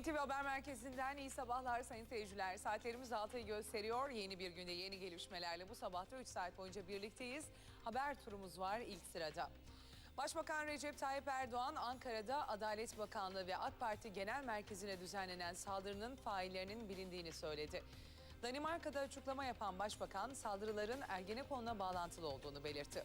NTV Haber Merkezi'nden iyi sabahlar sayın seyirciler. Saatlerimiz 6'yı gösteriyor. Yeni bir günde yeni gelişmelerle bu sabahta 3 saat boyunca birlikteyiz. Haber turumuz var ilk sırada. Başbakan Recep Tayyip Erdoğan Ankara'da Adalet Bakanlığı ve AK Parti Genel Merkezi'ne düzenlenen saldırının faillerinin bilindiğini söyledi. Danimarka'da açıklama yapan başbakan saldırıların Ergenekon'la bağlantılı olduğunu belirtti.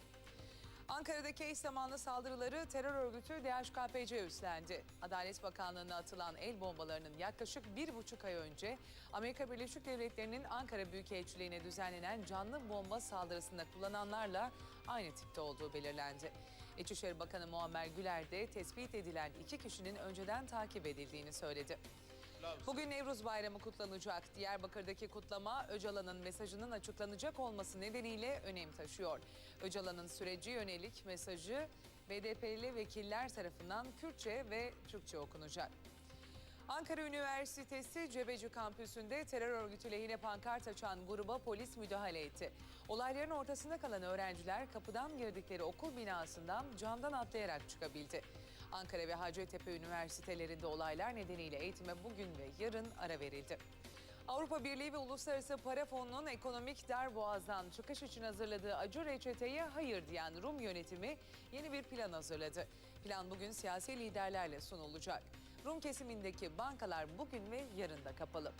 Ankara'daki eş zamanlı saldırıları terör örgütü DHKPC üstlendi. Adalet Bakanlığı'na atılan el bombalarının yaklaşık bir buçuk ay önce Amerika Birleşik Devletleri'nin Ankara Büyükelçiliğine düzenlenen canlı bomba saldırısında kullananlarla aynı tipte olduğu belirlendi. İçişleri Bakanı Muammer Güler de tespit edilen iki kişinin önceden takip edildiğini söyledi. Bugün Nevruz Bayramı kutlanacak. Diyarbakır'daki kutlama Öcalan'ın mesajının açıklanacak olması nedeniyle önem taşıyor. Öcalan'ın süreci yönelik mesajı BDP'li vekiller tarafından Kürtçe ve Türkçe okunacak. Ankara Üniversitesi Cebeci kampüsünde terör örgütü lehine pankart açan gruba polis müdahale etti. Olayların ortasında kalan öğrenciler kapıdan girdikleri okul binasından camdan atlayarak çıkabildi. Ankara ve Hacettepe Üniversitelerinde olaylar nedeniyle eğitime bugün ve yarın ara verildi. Avrupa Birliği ve Uluslararası Para Fonu'nun ekonomik darboğazdan çıkış için hazırladığı acı reçeteye hayır diyen Rum yönetimi yeni bir plan hazırladı. Plan bugün siyasi liderlerle sunulacak. Rum kesimindeki bankalar bugün ve yarın da kapalı.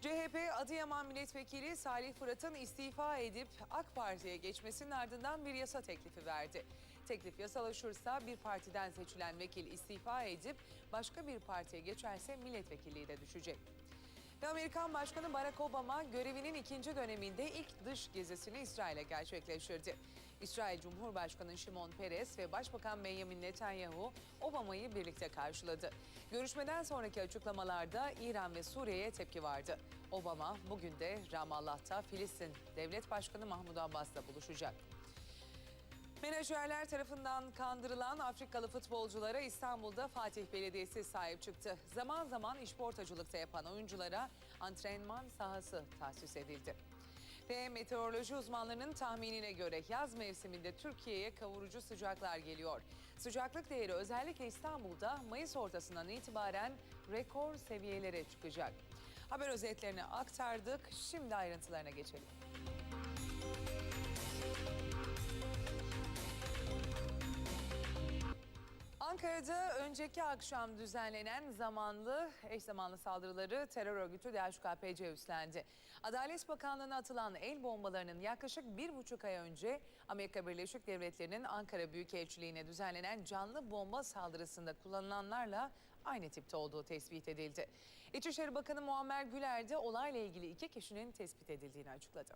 CHP Adıyaman Milletvekili Salih Fırat'ın istifa edip AK Parti'ye geçmesinin ardından bir yasa teklifi verdi. Teklif yasalaşırsa bir partiden seçilen vekil istifa edip başka bir partiye geçerse milletvekilliği de düşecek. Ve Amerikan Başkanı Barack Obama görevinin ikinci döneminde ilk dış gezisini İsrail'e gerçekleştirdi. İsrail Cumhurbaşkanı Şimon Peres ve Başbakan Benjamin Netanyahu Obama'yı birlikte karşıladı. Görüşmeden sonraki açıklamalarda İran ve Suriye'ye tepki vardı. Obama bugün de Ramallah'ta Filistin Devlet Başkanı Mahmud Abbas'la buluşacak. Menajerler tarafından kandırılan Afrikalı futbolculara İstanbul'da Fatih Belediyesi sahip çıktı. Zaman zaman işportacılıkta yapan oyunculara antrenman sahası tahsis edildi. Ve meteoroloji uzmanlarının tahminine göre yaz mevsiminde Türkiye'ye kavurucu sıcaklar geliyor. Sıcaklık değeri özellikle İstanbul'da Mayıs ortasından itibaren rekor seviyelere çıkacak. Haber özetlerini aktardık. Şimdi ayrıntılarına geçelim. Ankara'da önceki akşam düzenlenen zamanlı eş zamanlı saldırıları terör örgütü DHKPC üstlendi. Adalet Bakanlığı'na atılan el bombalarının yaklaşık bir buçuk ay önce Amerika Birleşik Devletleri'nin Ankara Büyükelçiliğine düzenlenen canlı bomba saldırısında kullanılanlarla aynı tipte olduğu tespit edildi. İçişleri Bakanı Muammer Güler de olayla ilgili iki kişinin tespit edildiğini açıkladı.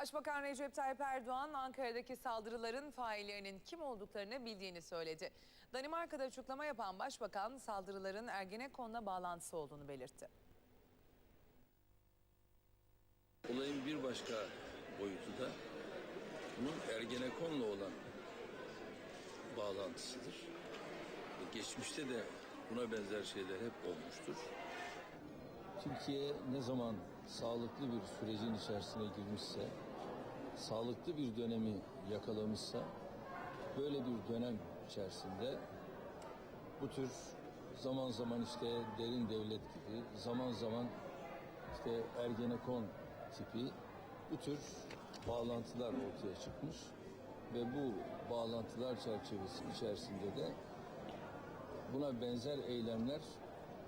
Başbakan Recep Tayyip Erdoğan Ankara'daki saldırıların faillerinin kim olduklarını bildiğini söyledi. Danimarka'da açıklama yapan başbakan saldırıların Ergenekon'la bağlantısı olduğunu belirtti. Olayın bir başka boyutu da bunun Ergenekon'la olan bağlantısıdır. E, Geçmişte de buna benzer şeyler hep olmuştur. Türkiye ne zaman sağlıklı bir sürecin içerisine girmişse, sağlıklı bir dönemi yakalamışsa, böyle bir dönem içerisinde bu tür zaman zaman işte derin devlet gibi, zaman zaman işte Ergenekon tipi bu tür bağlantılar ortaya çıkmış ve bu bağlantılar çerçevesi içerisinde de buna benzer eylemler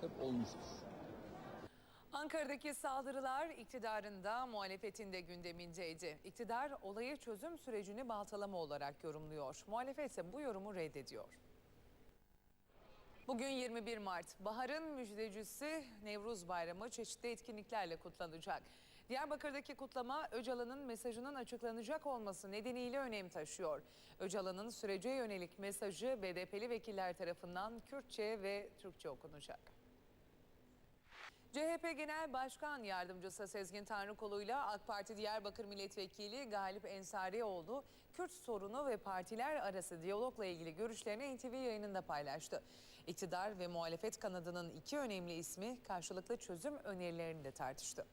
hep olmuştur. Ankara'daki saldırılar iktidarın da muhalefetin de gündemindeydi. İktidar olayı çözüm sürecini baltalama olarak yorumluyor. Muhalefet ise bu yorumu reddediyor. Bugün 21 Mart. Baharın müjdecisi Nevruz Bayramı çeşitli etkinliklerle kutlanacak. Diyarbakır'daki kutlama Öcalan'ın mesajının açıklanacak olması nedeniyle önem taşıyor. Öcalan'ın sürece yönelik mesajı BDP'li vekiller tarafından Kürtçe ve Türkçe okunacak. CHP Genel Başkan Yardımcısı Sezgin Tanrıkolu ile AK Parti Diyarbakır Milletvekili Galip Ensarioğlu Kürt sorunu ve partiler arası diyalogla ilgili görüşlerini NTV yayınında paylaştı. İktidar ve muhalefet kanadının iki önemli ismi karşılıklı çözüm önerilerini de tartıştı.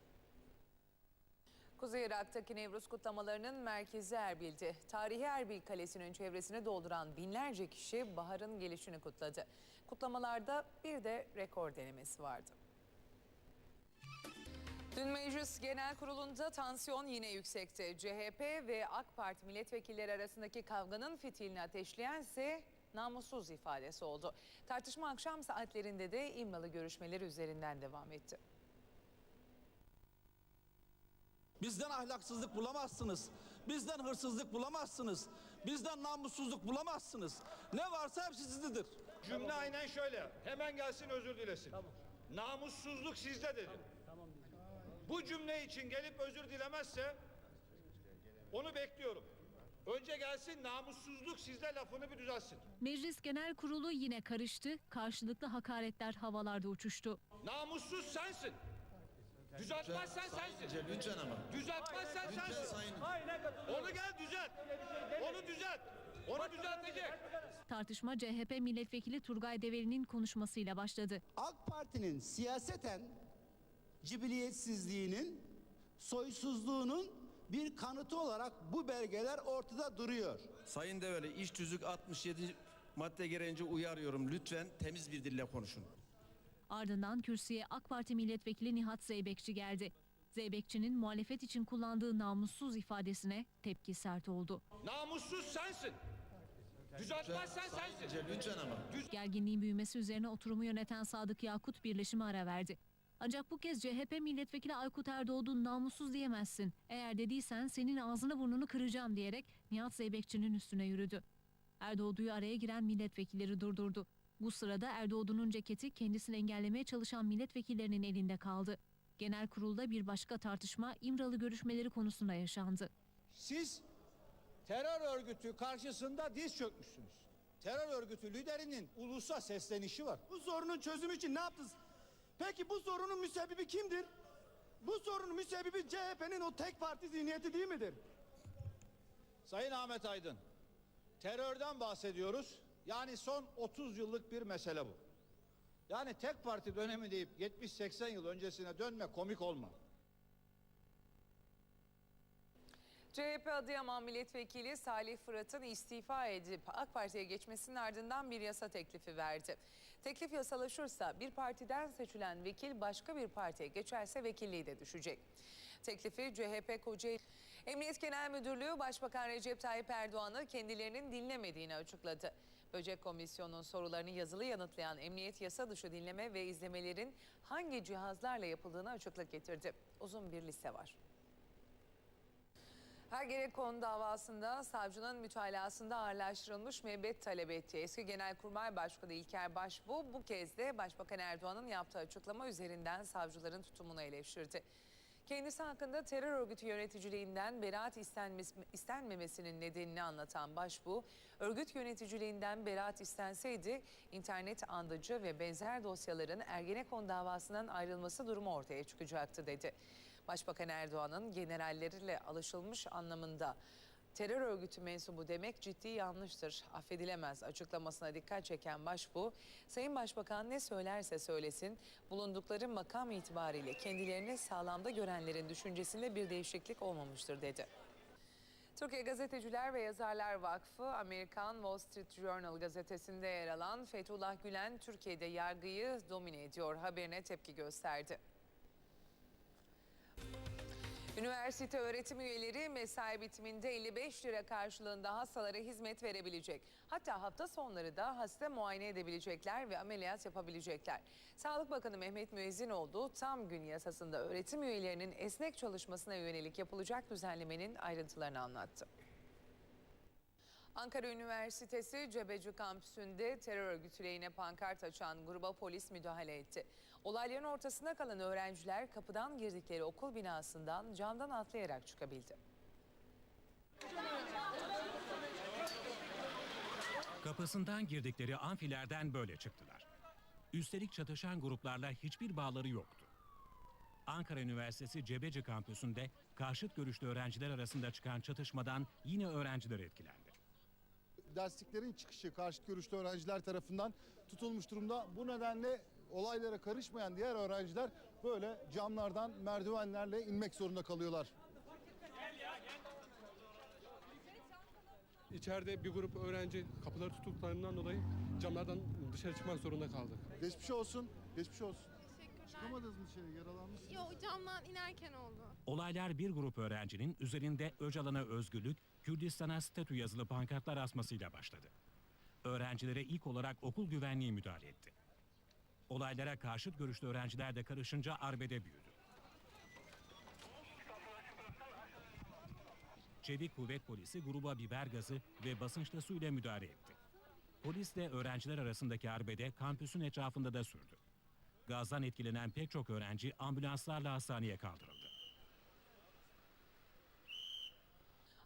Kuzey Irak'taki Nevruz kutlamalarının merkezi Erbil'di. Tarihi Erbil Kalesi'nin çevresini dolduran binlerce kişi baharın gelişini kutladı. Kutlamalarda bir de rekor denemesi vardı. Dün Meclis Genel Kurulu'nda tansiyon yine yüksekti. CHP ve AK Parti milletvekilleri arasındaki kavganın fitilini ateşleyen ise namussuz ifadesi oldu. Tartışma akşam saatlerinde de İmralı görüşmeleri üzerinden devam etti. Bizden ahlaksızlık bulamazsınız. Bizden hırsızlık bulamazsınız. Bizden namussuzluk bulamazsınız. Ne varsa hepsi sizdedir. Cümle aynen şöyle. Hemen gelsin özür dilesin. Namussuzluk sizde dedi. Bu cümle için gelip özür dilemezse onu bekliyorum. Önce gelsin namussuzluk sizde lafını bir düzelsin. Meclis Genel Kurulu yine karıştı, karşılıklı hakaretler havalarda uçuştu. Namussuz sensin. Düzeltmezsen sensin. Lütfen ama. Düzeltmezsen sensin. Onu gel düzelt. Onu düzelt. Onu düzeltecek. Tartışma CHP milletvekili Turgay Develi'nin konuşmasıyla başladı. AK Parti'nin siyaseten cibiliyetsizliğinin, soysuzluğunun bir kanıtı olarak bu belgeler ortada duruyor. Sayın Develi iş tüzük 67 madde gereğince uyarıyorum. Lütfen temiz bir dille konuşun. Ardından kürsüye AK Parti milletvekili Nihat Zeybekçi geldi. Zeybekçi'nin muhalefet için kullandığı namussuz ifadesine tepki sert oldu. Namussuz sensin. Düzeltmezsen sensin. Lütfen ama. Gerginliğin büyümesi üzerine oturumu yöneten Sadık Yakut birleşime ara verdi. Ancak bu kez CHP milletvekili Aykut Erdoğdu namussuz diyemezsin. Eğer dediysen senin ağzını burnunu kıracağım diyerek Nihat Zeybekçi'nin üstüne yürüdü. Erdoğdu'yu araya giren milletvekilleri durdurdu. Bu sırada Erdoğdu'nun ceketi kendisini engellemeye çalışan milletvekillerinin elinde kaldı. Genel kurulda bir başka tartışma İmralı görüşmeleri konusunda yaşandı. Siz terör örgütü karşısında diz çökmüşsünüz. Terör örgütü liderinin ulusa seslenişi var. Bu sorunun çözümü için ne yaptınız? Peki bu sorunun müsebbibi kimdir? Bu sorunun müsebbibi CHP'nin o tek parti zihniyeti değil midir? Sayın Ahmet Aydın, terörden bahsediyoruz. Yani son 30 yıllık bir mesele bu. Yani tek parti dönemi deyip 70-80 yıl öncesine dönme komik olma. CHP Adıyaman Milletvekili Salih Fırat'ın istifa edip AK Parti'ye geçmesinin ardından bir yasa teklifi verdi. Teklif yasalaşırsa bir partiden seçilen vekil başka bir partiye geçerse vekilliği de düşecek. Teklifi CHP Kocaeli Emniyet Genel Müdürlüğü Başbakan Recep Tayyip Erdoğan'ı kendilerinin dinlemediğini açıkladı. Böcek Komisyonu'nun sorularını yazılı yanıtlayan Emniyet Yasa Dışı dinleme ve izlemelerin hangi cihazlarla yapıldığını açıklık getirdi. Uzun bir liste var. Ergenekon davasında savcının mütalasında ağırlaştırılmış müebbet talep etti. Eski Genelkurmay Başkanı İlker Başbuğ bu kez de Başbakan Erdoğan'ın yaptığı açıklama üzerinden savcıların tutumunu eleştirdi. Kendisi hakkında terör örgütü yöneticiliğinden beraat istenmemesinin nedenini anlatan Başbuğ, örgüt yöneticiliğinden beraat istenseydi internet andıcı ve benzer dosyaların Ergenekon davasından ayrılması durumu ortaya çıkacaktı dedi. Başbakan Erdoğan'ın generalleriyle alışılmış anlamında terör örgütü mensubu demek ciddi yanlıştır, affedilemez açıklamasına dikkat çeken Başbuğ, Sayın Başbakan ne söylerse söylesin bulundukları makam itibariyle kendilerini sağlamda görenlerin düşüncesinde bir değişiklik olmamıştır dedi. Türkiye Gazeteciler ve Yazarlar Vakfı, Amerikan Wall Street Journal gazetesinde yer alan Fethullah Gülen Türkiye'de yargıyı domine ediyor haberine tepki gösterdi. Üniversite öğretim üyeleri mesai bitiminde 55 lira karşılığında hastalara hizmet verebilecek. Hatta hafta sonları da hasta muayene edebilecekler ve ameliyat yapabilecekler. Sağlık Bakanı Mehmet Müezzinoğlu tam gün yasasında öğretim üyelerinin esnek çalışmasına yönelik yapılacak düzenlemenin ayrıntılarını anlattı. Ankara Üniversitesi Cebeci kampüsünde terör örgütü lehine pankart açan gruba polis müdahale etti. Olayların ortasında kalan öğrenciler kapıdan girdikleri okul binasından camdan atlayarak çıkabildi. Kapısından girdikleri amfilerden böyle çıktılar. Üstelik çatışan gruplarla hiçbir bağları yoktu. Ankara Üniversitesi Cebeci kampüsünde karşıt görüşlü öğrenciler arasında çıkan çatışmadan yine öğrenciler etkilendi dersliklerin çıkışı karşıt görüşlü öğrenciler tarafından tutulmuş durumda. Bu nedenle olaylara karışmayan diğer öğrenciler böyle camlardan merdivenlerle inmek zorunda kalıyorlar. İçeride bir grup öğrenci kapıları tuttuklarından dolayı camlardan dışarı çıkmak zorunda kaldı. Geçmiş olsun. Geçmiş olsun. Çıkamadınız mı dışarı? Yaralanmışsınız. Yo camdan inerken oldu. Olaylar bir grup öğrencinin üzerinde Öcalan'a özgürlük, Kürdistan'a statü yazılı pankartlar asmasıyla başladı. Öğrencilere ilk olarak okul güvenliği müdahale etti. Olaylara karşıt görüşlü öğrenciler de karışınca arbede büyüdü. Çevik kuvvet polisi gruba biber gazı ve basınçlı su ile müdahale etti. Polisle öğrenciler arasındaki arbede kampüsün etrafında da sürdü. Gazdan etkilenen pek çok öğrenci ambulanslarla hastaneye kaldırıldı.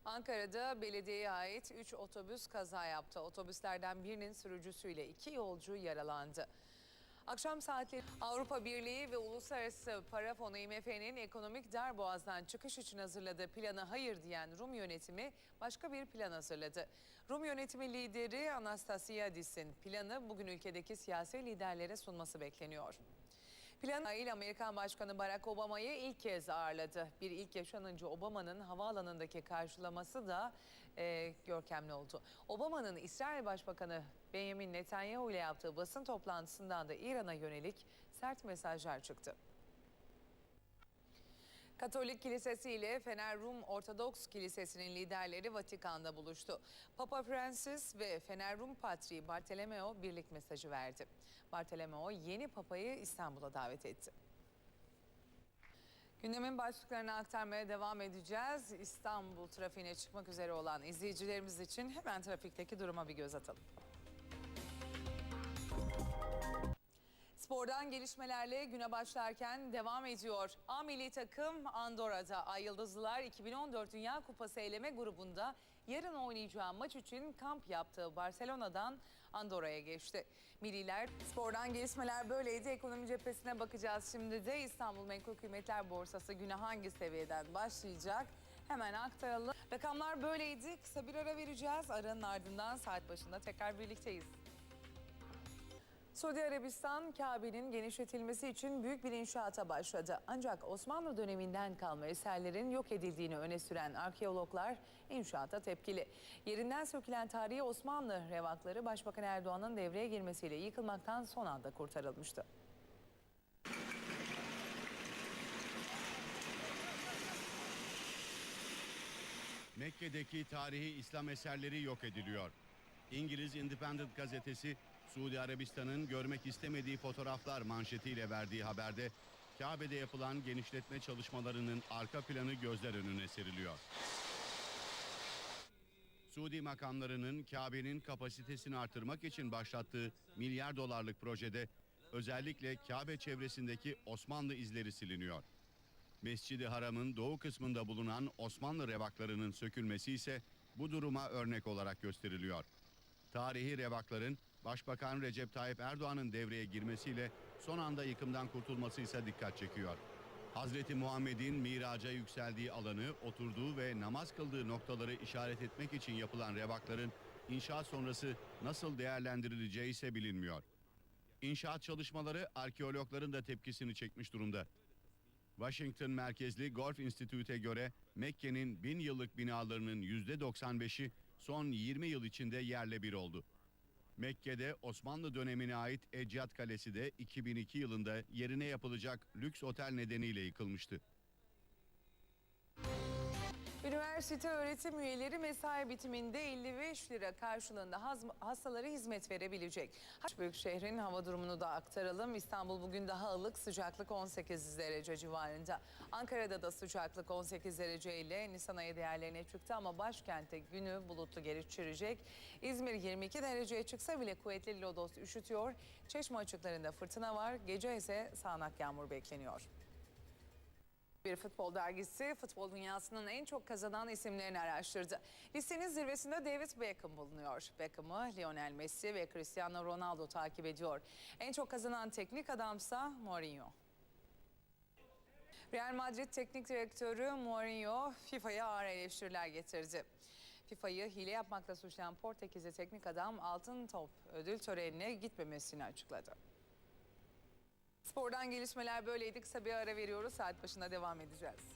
Ankara'da belediyeye ait 3 otobüs kaza yaptı. Otobüslerden birinin sürücüsüyle iki yolcu yaralandı. Akşam saatleri Avrupa Birliği ve Uluslararası Para Fonu IMF'nin ekonomik darboğazdan çıkış için hazırladığı plana hayır diyen Rum yönetimi başka bir plan hazırladı. Rum yönetimi lideri Anastasiadis'in planı bugün ülkedeki siyasi liderlere sunması bekleniyor. Plan ile Amerikan Başkanı Barack Obama'yı ilk kez ağırladı. Bir ilk yaşanınca Obama'nın havaalanındaki karşılaması da e, görkemli oldu. Obama'nın İsrail Başbakanı Benjamin Netanyahu ile yaptığı basın toplantısından da İran'a yönelik sert mesajlar çıktı. Katolik Kilisesi ile Fener Rum Ortodoks Kilisesi'nin liderleri Vatikan'da buluştu. Papa Francis ve Fener Rum Patriği Bartolomeo birlik mesajı verdi. Bartolomeo yeni papayı İstanbul'a davet etti. Gündemin başlıklarını aktarmaya devam edeceğiz. İstanbul trafiğine çıkmak üzere olan izleyicilerimiz için hemen trafikteki duruma bir göz atalım. Spordan gelişmelerle güne başlarken devam ediyor. A milli takım Andorra'da Ay Yıldızlılar 2014 Dünya Kupası eleme grubunda yarın oynayacağı maç için kamp yaptığı Barcelona'dan Andorra'ya geçti. Milliler spordan gelişmeler böyleydi. Ekonomi cephesine bakacağız şimdi de İstanbul Menkul Kıymetler Borsası güne hangi seviyeden başlayacak? Hemen aktaralım. Rakamlar böyleydi. Kısa bir ara vereceğiz. Aranın ardından saat başında tekrar birlikteyiz. Suudi Arabistan Kabe'nin genişletilmesi için büyük bir inşaata başladı. Ancak Osmanlı döneminden kalma eserlerin yok edildiğini öne süren arkeologlar inşaata tepkili. Yerinden sökülen tarihi Osmanlı revakları Başbakan Erdoğan'ın devreye girmesiyle yıkılmaktan son anda kurtarılmıştı. Mekke'deki tarihi İslam eserleri yok ediliyor. İngiliz Independent gazetesi Suudi Arabistan'ın görmek istemediği fotoğraflar manşetiyle verdiği haberde Kabe'de yapılan genişletme çalışmalarının arka planı gözler önüne seriliyor. Suudi makamlarının Kabe'nin kapasitesini artırmak için başlattığı milyar dolarlık projede özellikle Kabe çevresindeki Osmanlı izleri siliniyor. Mescid-i Haram'ın doğu kısmında bulunan Osmanlı revaklarının sökülmesi ise bu duruma örnek olarak gösteriliyor. Tarihi revakların Başbakan Recep Tayyip Erdoğan'ın devreye girmesiyle son anda yıkımdan kurtulması ise dikkat çekiyor. Hazreti Muhammed'in miraca yükseldiği alanı, oturduğu ve namaz kıldığı noktaları işaret etmek için yapılan revakların inşaat sonrası nasıl değerlendirileceği ise bilinmiyor. İnşaat çalışmaları arkeologların da tepkisini çekmiş durumda. Washington merkezli Golf Institute'e göre Mekke'nin bin yıllık binalarının %95'i son 20 yıl içinde yerle bir oldu. Mekke'de Osmanlı dönemine ait Ecyat Kalesi de 2002 yılında yerine yapılacak lüks otel nedeniyle yıkılmıştı. Üniversite öğretim üyeleri mesai bitiminde 55 lira karşılığında hastalara hizmet verebilecek. Büyük şehrin hava durumunu da aktaralım. İstanbul bugün daha ılık sıcaklık 18 derece civarında. Ankara'da da sıcaklık 18 derece ile Nisan ayı değerlerine çıktı ama başkentte günü bulutlu geçirecek. İzmir 22 dereceye çıksa bile kuvvetli lodos üşütüyor. Çeşme açıklarında fırtına var. Gece ise sağanak yağmur bekleniyor. Bir futbol dergisi futbol dünyasının en çok kazanan isimlerini araştırdı. Listenin zirvesinde David Beckham bulunuyor. Beckham'ı Lionel Messi ve Cristiano Ronaldo takip ediyor. En çok kazanan teknik adamsa Mourinho. Real Madrid Teknik Direktörü Mourinho FIFA'ya ağır eleştiriler getirdi. FIFA'yı hile yapmakla suçlayan Portekizli teknik adam Altın Top ödül törenine gitmemesini açıkladı. Spordan gelişmeler böyleydi. Kısa bir ara veriyoruz. Saat başında devam edeceğiz.